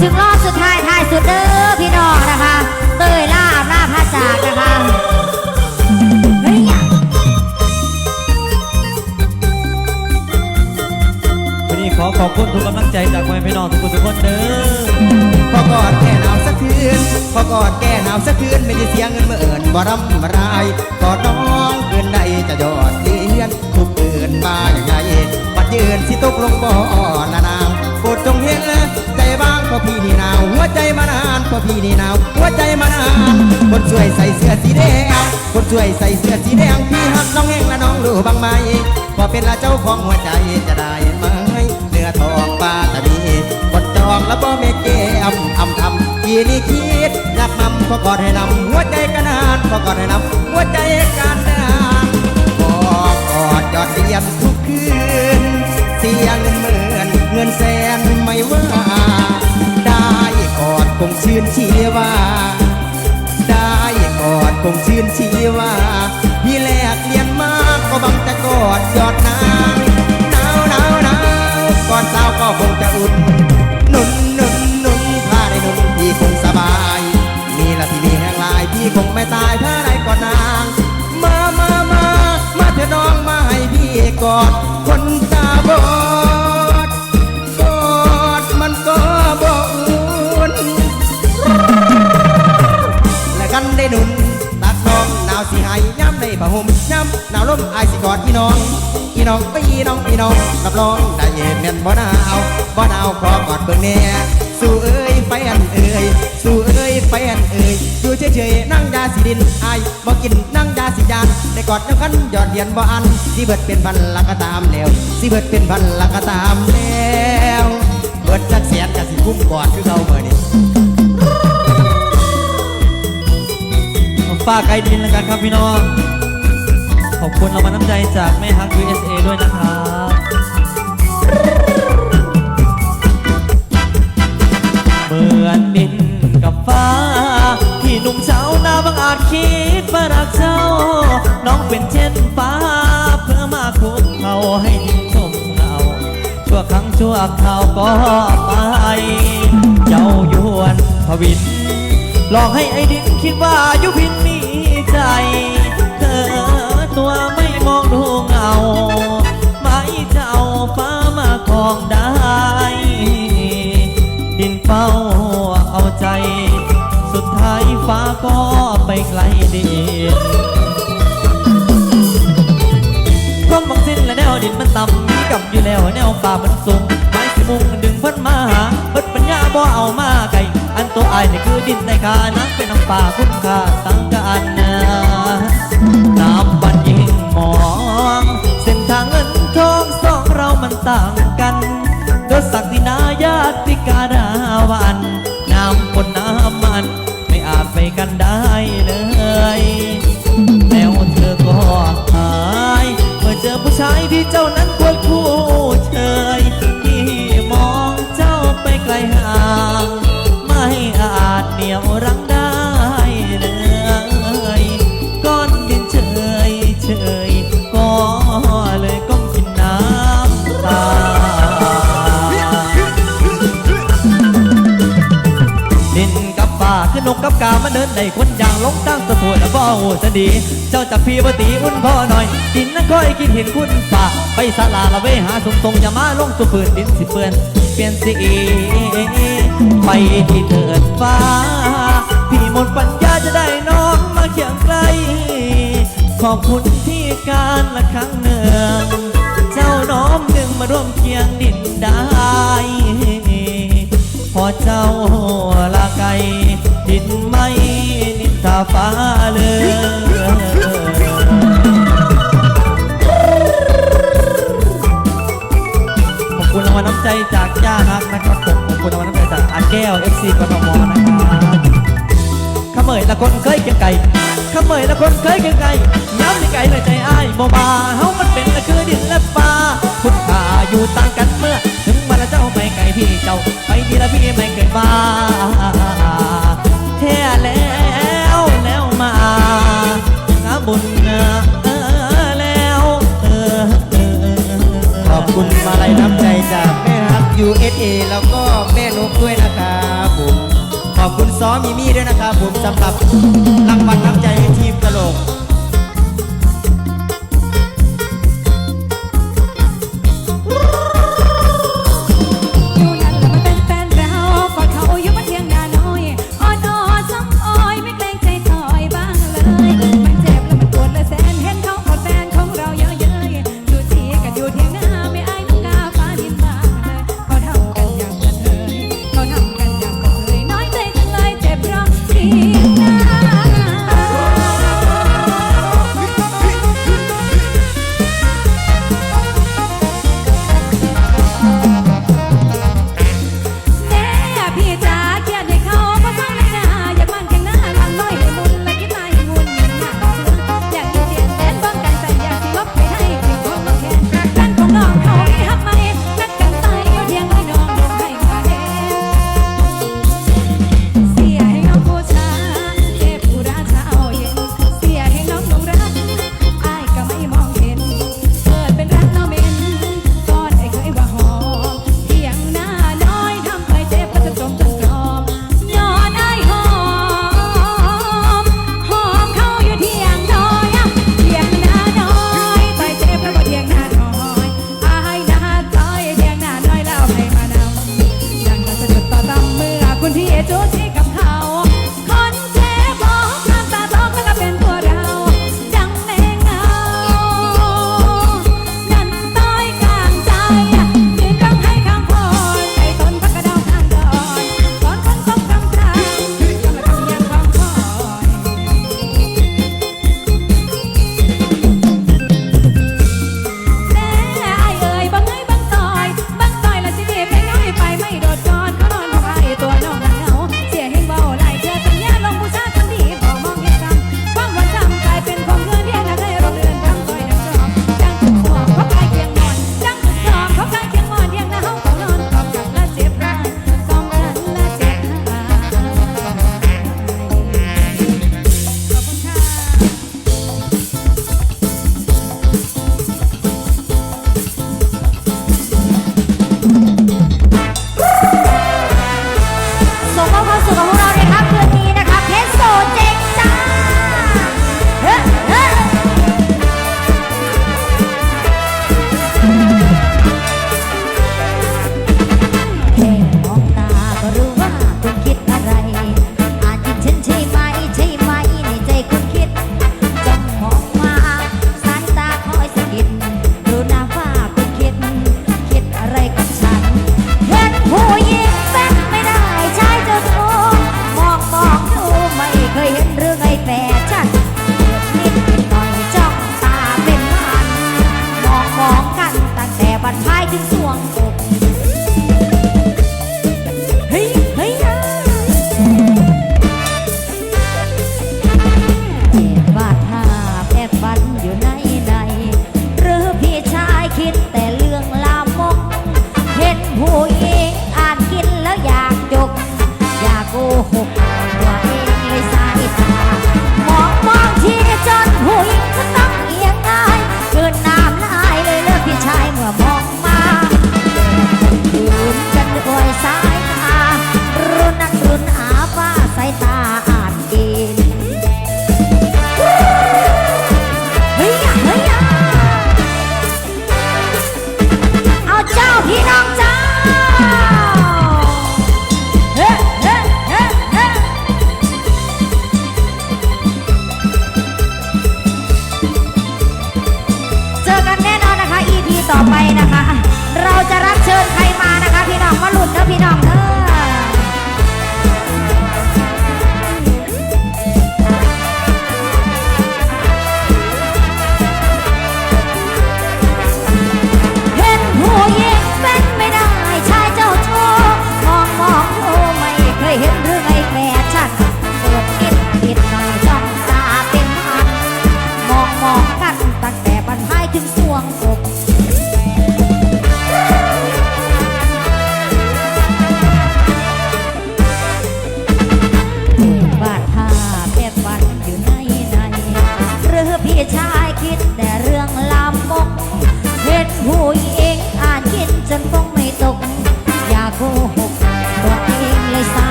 ถึงรอบสุดท้ายท้ายสุดเด้อพี่น้องนะคะ เตยล่าอำนาจพระจากนะคะเฮ้ยอย่าวันนี้ขอขอบคุณทุกกำลังใจจากพ่อแม่พี่น้องทุกคนทุกคนเด้อพอกอดแก้หนาวสักคืนพอกอดแก้หนาวสักคืนไม่ได้เสียเงินเมื่อเอินบ่รำบ่รายกอดน้องคืนใดจะยอดเลียนทุกคืนมาอย่างไงบัดยืนสิตกลงบ่อ มานาพี่นี่หนาวหัวใจมานานคนช่วยใส่เสื้อสีแดงคนช่วยใส่เสื้อสีแดงพี่หักน้องแห้งและน้องรู้บ้างไหมพอเป็นละเจ้าของหัวใจจะได้ไหมเนื้อทองปลาตะบีกดจองแล้วบ่เมเกมทำทำทีนี้คิดอยากนำพอกอดให้นำหัวใจกันนานพอกอดให้นำหัวใจกันนานพอกอดยอดเดียมทุกคืนเสียเงินหมื่นเงินแสนไม่ว่าได้กอ นชีว่าได้กอดคงชื่นชีว่าพี่แลกเรียนมากก็บังจะกอดยอดนางหนาวหนาวหนาวก่อนสาวก็คงจะอุ่นนุนนุ่นนุ่นถ้าได้นุ่นพี่คงสบาย มีละที่มีแห่งลายพี่คงไม่ตายถ้าได้กอดนาง มามามามาเถอะน้องมาให้พี่กอดำในผ้าห่มย้ำหนาวลมอายสิกอดพี่น้องพี่น้องก็อีน้องพี่น้องรับรองได้เย็นแม่นบ่หนาวบ่หนาวขอกอดเบิ่งแน่สู่เอ้ยแฟนเอ้ยสู่เอ้ยแฟนเอ้ยอยู่เฉยๆนั่งยาสีดินอายบ่กินนั่งยาสีจานได้กอดน้ำกันยอดเหรียญบ่อันสิเบิดเป็นพันละก็ตามแล้วสิเบิดเป็นพันละก็ตามแล้วเบิดจักแสนก็สิคุ้มกอดคือเขาเมื่อนี้ฝากไกลดินแล้วกันครับพี่น้อง ขอบคุณเรามาน้ำใจจากแม่ฮัก USA ด้วยนะครับเหมือนดินกับฟ้า ที่หนุ่มเช้าวนาบางอาจคิดว่ารักเจ้า น้องเป็นเช่นฟ้า เพื่อมาคุกเขาให้ดินชมเงาชั่วครั้งชั่วคราวก็ไปเจ้ายวนพวินหลอกให้ไอ้ดินคิดว่ายุพิน ฟ้ามาคองได้ ดินเฝ้าเอาใจ สุดท้ายฟ้าก็ไปไกลดินความบังสิ้นและแนวดินมันต่ำมีกับอยู่แล้วแนวป่ามันสูงไม้สิมุงดึงเพิ่นมาหาเพิ่นปัญญาบ่เอามาไกลอันตัวอายนี่คือดินในกานักเป็นน้ำป่าคุ้มค่าตั้งกันน้ำบันยิ่งมอง มันต่างกันโดยศักดินาญาติกาดาวันน้ำคนน้ำมัน ไม่อาจไปกันได้เลยแล้วเธอก็หาย เมื่อเจอผู้ชายที่เจ้านั้น คือนกกับกามันเดินในคนอย่างลงตั้งสะโพดและบ่โหจะดี เจ้าจับพี่บ่ตีอุ่นพ่อหน่อยดินนั้นค่อยกินเห็นคุณป่าไปสาลาละเวหาสงตรงอย่ามาลงสุพื้นดินสิเปื้อนเปลี่ยนสีไปที่เถิดฟ้า พี่หมดปัญญาจะได้น้องมาเคียงไกล ขอบคุณที่การละครั้งหนึ่งเจ้าน้อมดึงมาร่วมเคียงดินได้พอเจ้า ฟ้าเลยขอบคุณรางวัลน้ำใจจากย่าฮักนะครับผมขอบคุณรางวัลน้ำใจจากอาแก้ว FC กทมนะครับขเมยละคนเคยเกียงไก่ขเมยละคนเคยเกียงไก่ย้ำในไก่เลยใจอ้ายบ่บาเฮามันเป็นละคือดินและฟ้าคุณค่าอยู่ต่างกันเมื่อุณมาลัยน้ำใจจากแม่ฮัก USA แล้วก็แม่นกด้วยนะครับผม ขอบคุณซ้อมมีมี่ด้วยนะครับผมสำหรับรางวัลน้ำใจ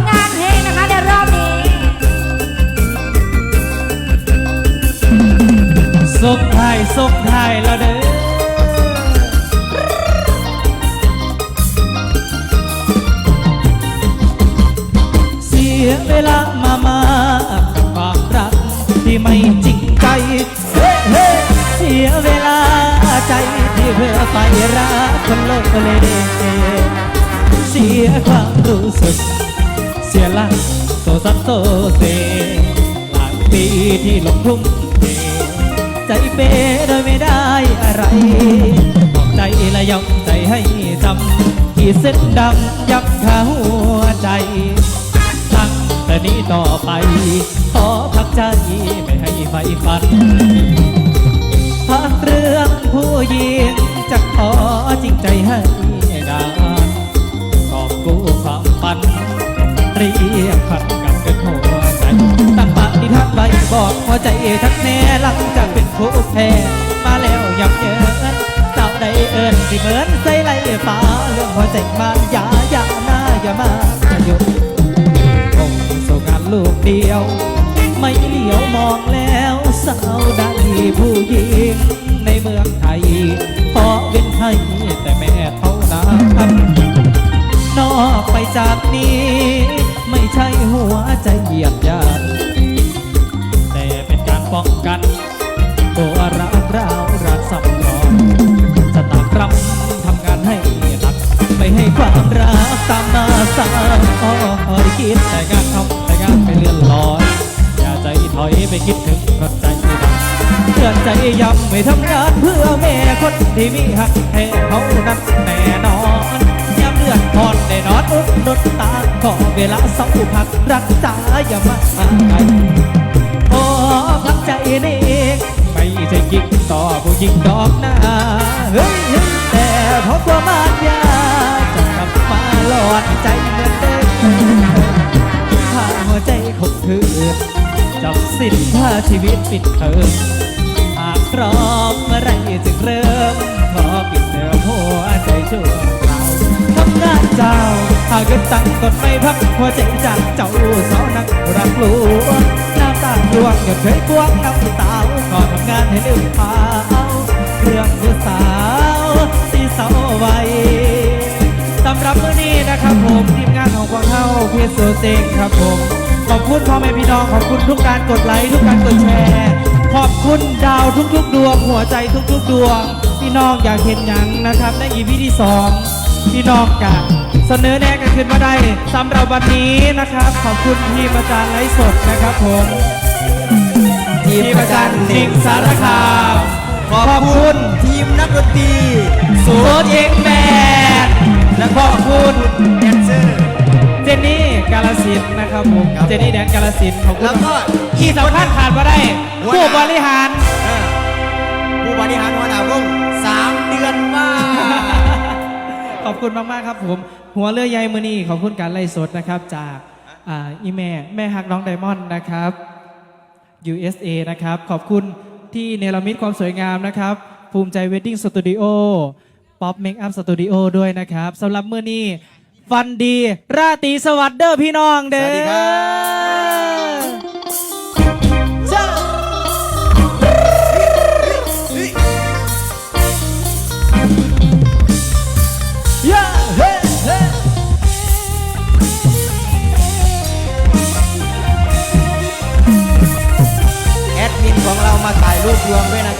ลงานเพลงนะคะในรอบนี้สุขไทายสุขไทายแล้วเด้อเสียเวลามามากกับความรักที่ไม่จริงใจเฮ้เฮ้เสียเวลาใจที่เพื่อไปรักคนโลกเลเสียความรู้สึก เสียหลักโซซัดโซเซหลายปีที่ลงทุ่มเทใจเป้โดยไม่ได้อะไรบอกใจและยอมใจให้จำขีดเส้นดำยับขาหัวใจตั้งแต่นี้ต่อไปขอพักใจไม่ให้ไฟฟันพักเรื่องผู้หญิง บอกหัวใจทักแน่หลังจากเป็นผู้แพ้มาแล้วยับเยินสาวใดเอิญสิเหมือนใส่ไหลฟ้าเรื่องหัวใจมาอย่าอย่ามาอย่ามาอย่าหยุดคงส่งานลูกเดียว ไม่เหลียวมองแล้วสาวใดผู้หญิงในเมืองไทยขอเป็นให้แต่แม่เท่านั้นนอกไปจากนี้ ไม่ใช่หัวใจเหยียบยาน ป้องกันตัวรักเรารักสำรองจะตามรำทำงานให้หนัก ไม่ให้ความรักตามมาสางอ้อยคิดแต่งานทำแต่งานไปเลื่อนลอย อย่าใจถอยไปคิดถึงคนใจดำเตือนใจย้ำไม่ทำงานเพื่อแม่คนที่มีหักแท้เขานั้นแน่นอนยามเลือดพอนได้นอนอุ้มนดตาขอเวลาเศร้าพักรักษาอย่ามาไกลักใจนี่เองไม่ใช่กิ๊กต่อผู้หญิงดอกหน้าเฮ้ยแต่เพราะความมานยาจะกลับมาหลอดใจเหมือนเดิมถ้าหัวใจคงคืนจับสิ้นถ้าชีวิตปิดเทอมหากพร้อมเมื่อไรจึงเริ่มขอปิดเดิมหัวใจชั่วคราวทำงานเจ้าหากเกินตั้งกดไม่พักหัวใจจากเจ้าสาวนักรักหลวง ตาลวงอย่าเคยกวงน้ำตาขอนทำงานให้ลืมเท้าเรื่องผู้สาวที่เศร้าไว้สำหรับมื้อนี้นะครับผมทีมงานของพวกเขาเพียรโซเซงครับผมขอบคุณพ่อแม่พี่น้องขอบคุณทุกการกดไลค์ทุกการกดแชร์ขอบคุณดาวทุกๆ ดวง หัวใจทุกๆ ดวง พี่น้องอยากเห็นหยังนะครับในอีพีที่สองพี่น้องกัน เสนอแนะกันขึ้นมาได้สำหรับวันนี้นะครับ ขอบคุณทีมอาจารย์ไลฟ์สดนะครับผมทีมอาจารย์หนิงสารคามขอบคุณทีมนักดนตรีสูตรเองแบนและขอบคุณแดนเซอร์เจนนี่กาลสินธุ์นะครับผมครับเจนนี่แดนกาลสินธุ์ขอบคุณแล้วก็ที่สำคัญขาดมาได้หัวหผู้น้าบริหารเออผู้บริหารหัวหน้าวงสามเดือนว่าขอบคุณมาก ๆ ครับผม หัวเรือใยมือนี่ขอบคุณการไล่สดนะครับจากอ่าอีแม่แม่ฮักน้องไดมอนด์นะครับ USA นะครับ ขอบคุณที่เนรมิตความสวยงามนะครับ ภูมิใจเวดดิ้งสตูดิโอป๊อปเมคอัพสตูดิโอด้วยนะครับสำหรับเมื่อนี้ฟันดี ราตรีสวัสดิ์เด้อพี่น้องเด้อสวัสดีครับ มาถ่ายรูปรวมด้วยนะครับ